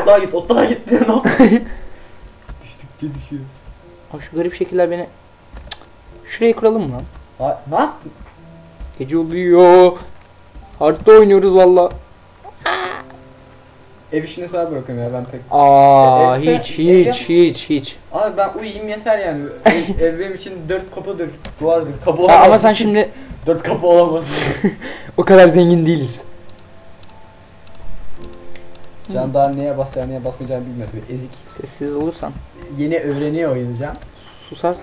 Otluğa git, otluğa git. ne yapıyorsun? Düştükçe düşüyor. Abi şu garip şekiller beni... Şurayı kuralım mı lan? Ha, ne yaptın? Gece oluyor. Hardta oynuyoruz valla. Ev işini sana bırakıyorum ya ben pek. Aa E, sen- hiç hiç hiç hiç. Abi ben uyuyayım yeter yani. ev, ev benim için dört kapıdır, duvardır. Kapı olamaz. ama sen şimdi Dört kapı olamaz. o kadar zengin değiliz. Can daha neye basacağını neye basmayacağını bilmiyor tabii. Ezik. Sessiz olursan, Yeni öğreniyor oynayacağım. susar.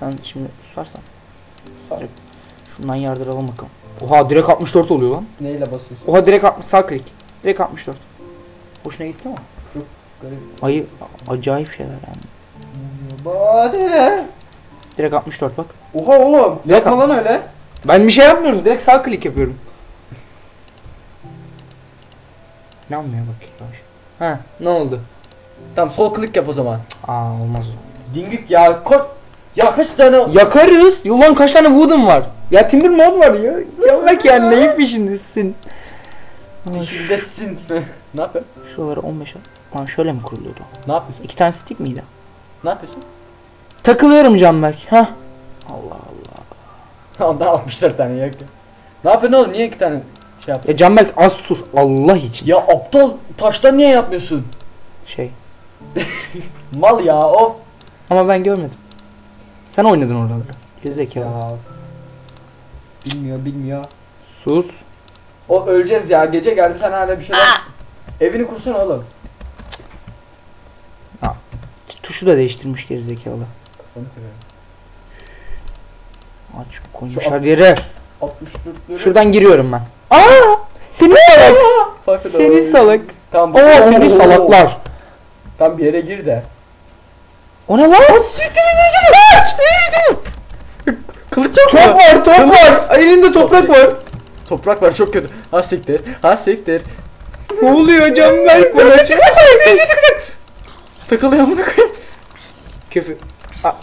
Sen şimdi susarsan. Susar. Şundan yardıralım bakalım. Oha direkt 64 oluyor lan. Neyle basıyorsun? Oha direkt 60 sağ klik. Direkt 64. Hoşuna gitti mi? Garip. Ayı acayip şeyler yani. Hadi. Direkt 64 bak. Oha oğlum. Ne Yapma lan öyle. Ben bir şey yapmıyorum. Direkt sağ klik yapıyorum. Ne yapmaya bak yavaş. Ha ne oldu? Tamam sol klik yap o zaman. Aa olmaz o. Dingük ya. Koş. Ya kaç tane Yakarız. Ulan kaç tane wooden var? Ya timber mod var ya. Çalmak yani neyin peşindesin? Peşindesin. ne yapıyorsun? Şuraları 15 al. Lan şöyle mi kuruluyordu? Ne yapıyorsun? İki tane stick miydi? Ne yapıyorsun? Takılıyorum Canberk. Ha. Allah Allah. Ondan 64 tane yak. Ne yapıyorsun oğlum? Niye iki tane şey yaptın? Ya Canberk az sus Allah için. Ya aptal taştan niye yapmıyorsun? Şey. Mal ya of. Ama ben görmedim. Sen oynadın oraları. Gerizekalı. Ya. Bilmiyor bilmiyor. Sus. O öleceğiz ya. Gece geldi sen hala bir şeyler. Evini kursana oğlum. Tuşu da değiştirmiş gerizekalı. Aç koymuşlar yere. 64 lira. Şuradan giriyorum ben. Aa! Seni salak. Seni salak. Tamam. Oo seni salaklar. Tam bir yere gir de. O ne lan? Kılıç yok Top var, top var. Elinde toprak var. Toprak var çok kötü. Ha siktir. Ha siktir. Ne oluyor Canberk bana? Takılıyor amına koyayım. Küfür.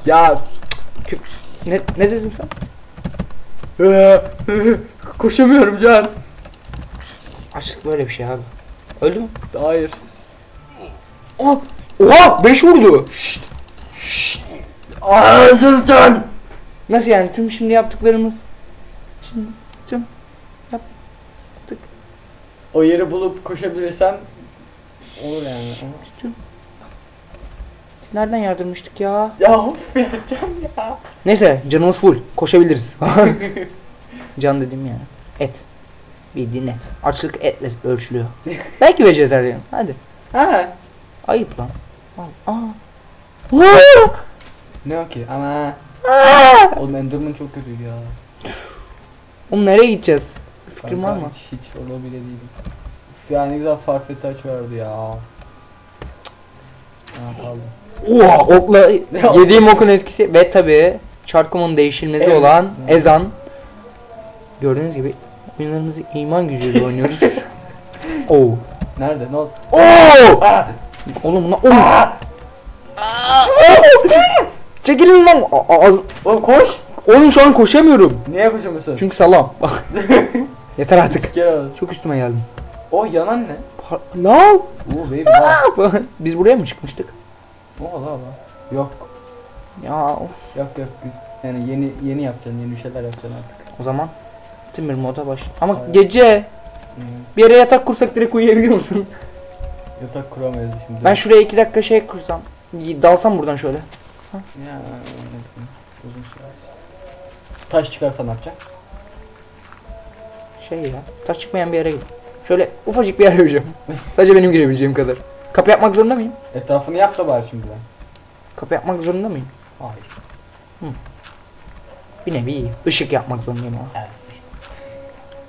Ya. Ne, ne dedin sen? Koşamıyorum Can. Açlık böyle bir şey abi. Öldü mü? Hayır. Oh! Oha! 5 vurdu. Şşt. Şşt. Ağzın Can. Nasıl yani? Tüm şimdi yaptıklarımız. Şimdi tüm O yeri bulup koşabilirsen olur yani. tüm. Biz nereden yardırmıştık ya? Ya of ya Can ya. Neyse canımız full. Koşabiliriz. Can dedim yani. Et. Bildiğin et. Açlık etle ölçülüyor. Belki vejetaryen. Hadi. Ha. Ayıp lan. Aa. Ne o ki ama. Oğlum Enderman çok kötüydü ya. Oğlum nereye gideceğiz? Bir fikrin var mı? Hiç, hiç orada bile değilim. Üf ya ne güzel farklı taç vardı ya. Oha okla yediğim okun eskisi ve tabi çarkımın değişilmezi Evet. olan ezan. Gördüğünüz gibi oyunlarımızı iman gücüyle oynuyoruz. Oo. Nerede? Ne oldu? Oo! Ah! Oğlum buna oğlum. Çekilin lan. A- Oğlum koş. Oğlum şu an koşamıyorum. Niye yapacağım Çünkü salam. Bak. Yeter artık. Çok üstüme geldin. O yanan ne? Lan. Oo baby. Biz buraya mı çıkmıştık? Oo la la. Yok. Ya of. Yok yok biz yani yeni yeni yapacaksın yeni şeyler yapacaksın artık. O zaman Timber moda baş. Ama Aynen. gece Hmm. bir yere yatak kursak direkt uyuyabiliyor musun? Yatak kuramayız şimdi. Ben şuraya iki dakika şey kursam. Dalsam buradan şöyle. Ya, uzun sürer. Taş çıkarsa ne yapacaksın? Şey ya. Taş çıkmayan bir yere git. Şöyle ufacık bir yer yapacağım. Sadece benim girebileceğim kadar. Kapı yapmak zorunda mıyım? Etrafını yap da bari şimdiden. Kapı yapmak zorunda mıyım? Hayır. Bir nevi ışık yapmak zorundayım ama. Evet işte.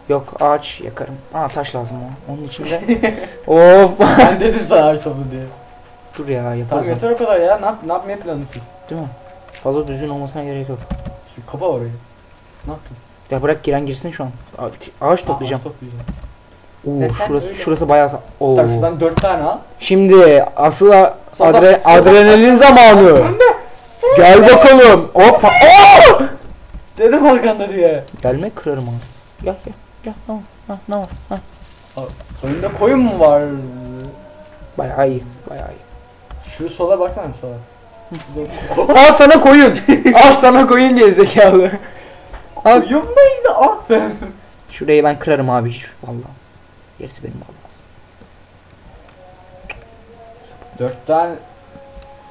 Yok ağaç yakarım. Aa taş lazım o. Onun için de. of. ben dedim sana ağaç topu diye. Dur ya yaparız. Tamam yeter o kadar ya. Ne, yap ne yapmaya planlıyorsun? Değil mi? Fazla düzgün olmasına gerek yok. Şimdi kapa orayı. Ne yaptın? Ya bırak giren girsin şu an. Ağaç toplayacağım. Ağaç toplayacağım. Oo şurası öyle- şurası bayağı Oo. Tamam şuradan dört tane al. Şimdi asıl a- adre- adrenalin zamanı. Gel bakalım. Hoppa. Oo! Dedim arkanda diye. Gelme kırarım onu. Gel gel gel. Var? Ha, var? Ha. Önünde koyun mu var? Bayağı iyi. Bayağı iyi. Şu sola baksana sola. Al sana koyun. Al sana koyun gerizekalı. Al. Koyun muydu? Ah be. Şurayı ben kırarım abi. Vallahi. Gerisi benim vallahi. Dört tane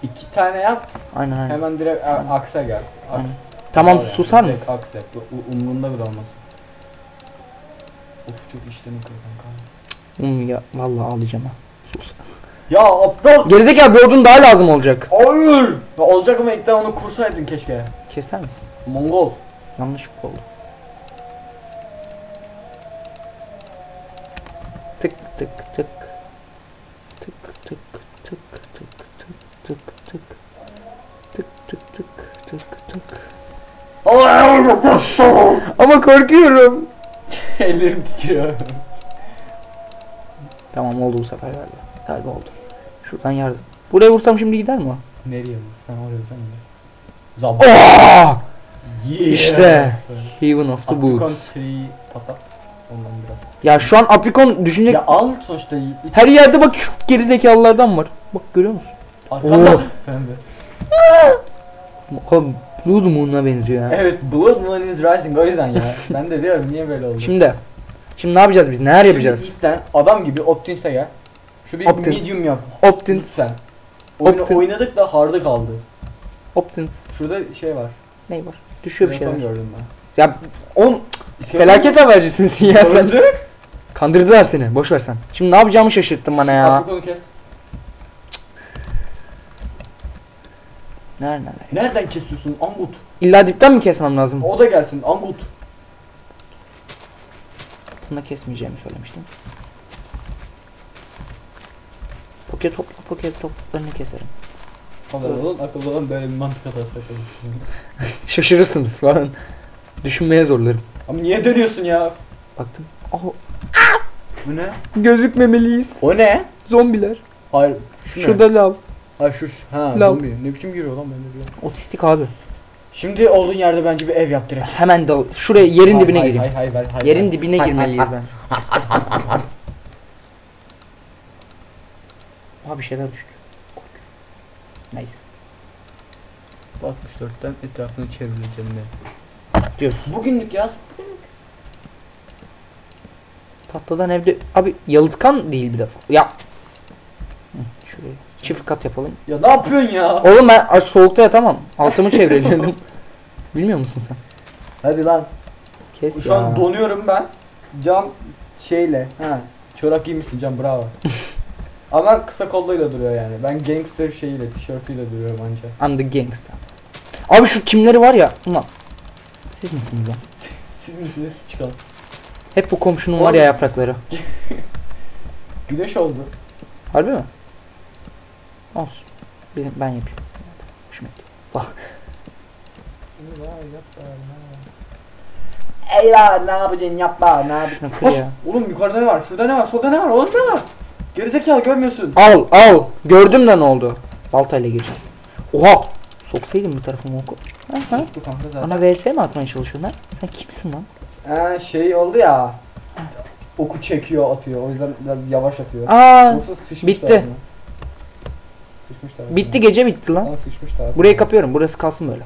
iki tane yap Aynen aynen. hemen direkt a- aksa gel. Aks. Aynen. Tamam Al yani, susar direkt mısın? Aks yap. U- Umrunda bile olmasın. Of çok işten okuyor kanka. Hmm, ya vallahi ağlayacağım ha. Sus. Ya aptal. Gerizekalı bir odun daha lazım olacak. Hayır. Ya olacak ama ilk onu kursaydın keşke. Keser misin? Mongol. Yanlışlıkla oldu. Tık tık tık. Tık tık tık tık tık tık tık. Tık tık tık tık tık. Ama korkuyorum. Ellerim titriyor. Tamam oldu bu sefer galiba. Galiba oldu. Şuradan yardım. Buraya vursam şimdi gider mi? Nereye bu? Sen oraya sen mi? Zab. Oh! Yeah. İşte. Heaven of the Boots. Ondan biraz. Ya şu an aprikon düşünecek Ya al sonuçta. her yerde bak şu gerizekalılardan var. Bak görüyor musun? Oh. Sen de. Abi Blood Moon'a benziyor ya. Evet Blood Moon is Rising o yüzden ya. ben de diyorum niye böyle oldu. Şimdi Şimdi ne yapacağız biz? Neler yapacağız? Şimdi ilkten adam gibi Optins'e gel. Şu bir Optins. medium yap. Optins. Lütfen. Oyunu Optins. oynadık da hard'ı kaldı. Optins. Şurada şey var. Ne var? Düşüyor bir şeyler. gördüm ben. Ya on İskele- felaket habercisi misin ya sen? Kandırdılar seni. Boş ver sen. Şimdi ne yapacağımı şaşırttın bana ya. Aprikonu kes. Nerede nerede? Nereden kesiyorsun Angut? İlla dipten mi kesmem lazım? O da gelsin Angut. Bunu kesmeyeceğimi söylemiştim. Poket topla poket toplarını keserim. Akıllı olun, akıllı olun böyle bir mantık hatası yapalım. Şaşırırsınız falan. Düşünmeye zorlarım. Ama niye dönüyorsun ya? Baktım. Oh, Bu ne? gözükmemeliyiz. O ne? Zombiler. Hayır, şu ne? Şurada lav. Hayır şu, ha Lav. zombi. Ne biçim giriyor lan böyle bir Otistik abi. Şimdi olduğun yerde bence bir ev yap direkt. Hemen dal. Şuraya yerin Hay, dibine hay, gireyim. Hay, hay, hay, hay, Yerin hay. dibine Hay, girmeliyiz hay, ben. Aha bir şeyler düştü. Nice. hay. 64'ten etrafını çevireceğim de. Diyorsun. Bugünlük yaz. Tahtadan evde abi yalıtkan değil bir defa. Ya. Şuraya çift kat yapalım. Ya ne yapıyorsun ya? Oğlum ben aç soğukta yatamam. Altımı çevreliyorum. Bilmiyor musun sen? Hadi lan. Kes Şu ya. an donuyorum ben. Cam şeyle. Ha. Çorap giymişsin Cam bravo. Ama kısa kolluyla duruyor yani. Ben gangster şeyiyle, tişörtüyle duruyorum anca. I'm the gangster. Abi şu kimleri var ya. Ulan. Siz misiniz lan? Siz misiniz? Çıkalım. Hep bu komşunun var ya yaprakları. Güneş oldu. Harbi mi? Olsun. Bizim, ben yapayım. Hoşuma gitti. Eyvah ne yapacaksın yapma ne yapacaksın? Şunu kır Bas, ya. oğlum yukarıda ne var? Şurada ne var? Solda ne var? Oğlum ne var? Gerizekalı görmüyorsun. Al al. Gördüm de ne oldu? Baltayla gireceğim. Oha. Soksaydım bir tarafımı oku. Ha, ha. Bu kanka zaten. Bana VS mi atmaya çalışıyorsun lan? Sen kimsin lan? Ha, şey oldu ya. Oku çekiyor atıyor. O yüzden biraz yavaş atıyor. Aa. Yoksa sıçmış bitti. Sıçmış ağzına. Bitti gece bitti lan. Tamam sıçmış. Burayı kapıyorum. Burası kalsın böyle.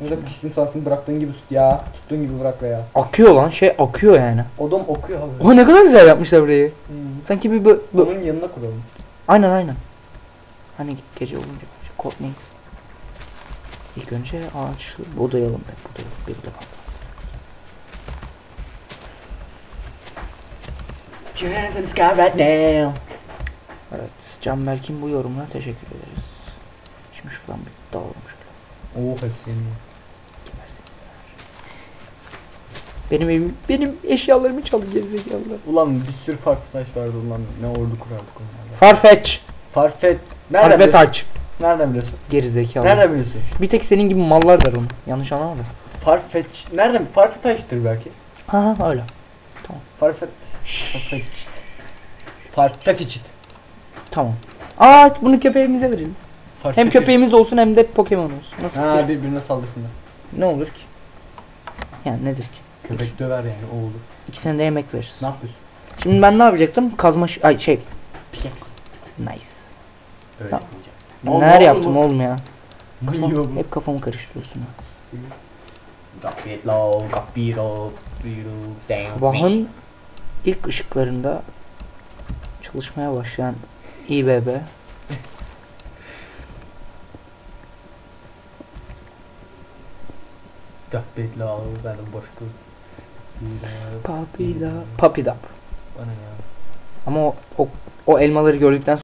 Burada pis insansın bıraktığın gibi tut ya. Tuttuğun gibi bırak be ya. Akıyor lan. Şey akıyor yani. Odam okuyor abi. Oha ne kadar güzel yapmışlar burayı. Hmm. Sanki bir bu, bu- Onun yanına kuralım. Aynen aynen. Hani gece olunca korkmayız. İlk önce ağaç budayalım be. Budayalım. Bir de bak. Cheers in the sky right now. Evet. Can Berk'in bu yorumuna teşekkür ederiz. Şimdi şuradan bir dalalım şöyle. Oo hepsi yeniyor. Gebersin. Benim evim, benim eşyalarımı çaldı gerizekalılar. Ulan bir sürü farklı taş vardı ulan. Ne ordu kurardık onlarla. Farfetch. Farfet. Nereden Farfetch biliyorsun? aç. Nereden biliyorsun? Gerizekalı. Nereden biliyorsun? Bir tek senin gibi mallar der onu. Yanlış anlama da. Farfetch. Nereden? Farfetch'tir belki. Ha ha öyle. Farfet. Farfetch. Farfetch. Tamam. Aa bunu köpeğimize verelim. Hem Farfetch. köpeğimiz olsun hem de Pokemon olsun. Nasıl Ha ki? birbirine saldırsınlar. Ne olur ki? Yani nedir ki? Köpek döver yani o olur. İkisine de yemek veririz. Ne yapıyorsun? Şimdi ben ne yapacaktım? Kazma ay şey Pickaxe. Nice. Öyle Tamam. Yapacaksın. Neler yaptım oğlum ya. Kafam, hep kafamı karıştırıyorsun. damn. Sabahın ilk ışıklarında çalışmaya başlayan İBB Kapit low, benim başka. Papila Papidap Bana ya. Ama o, o, o elmaları gördükten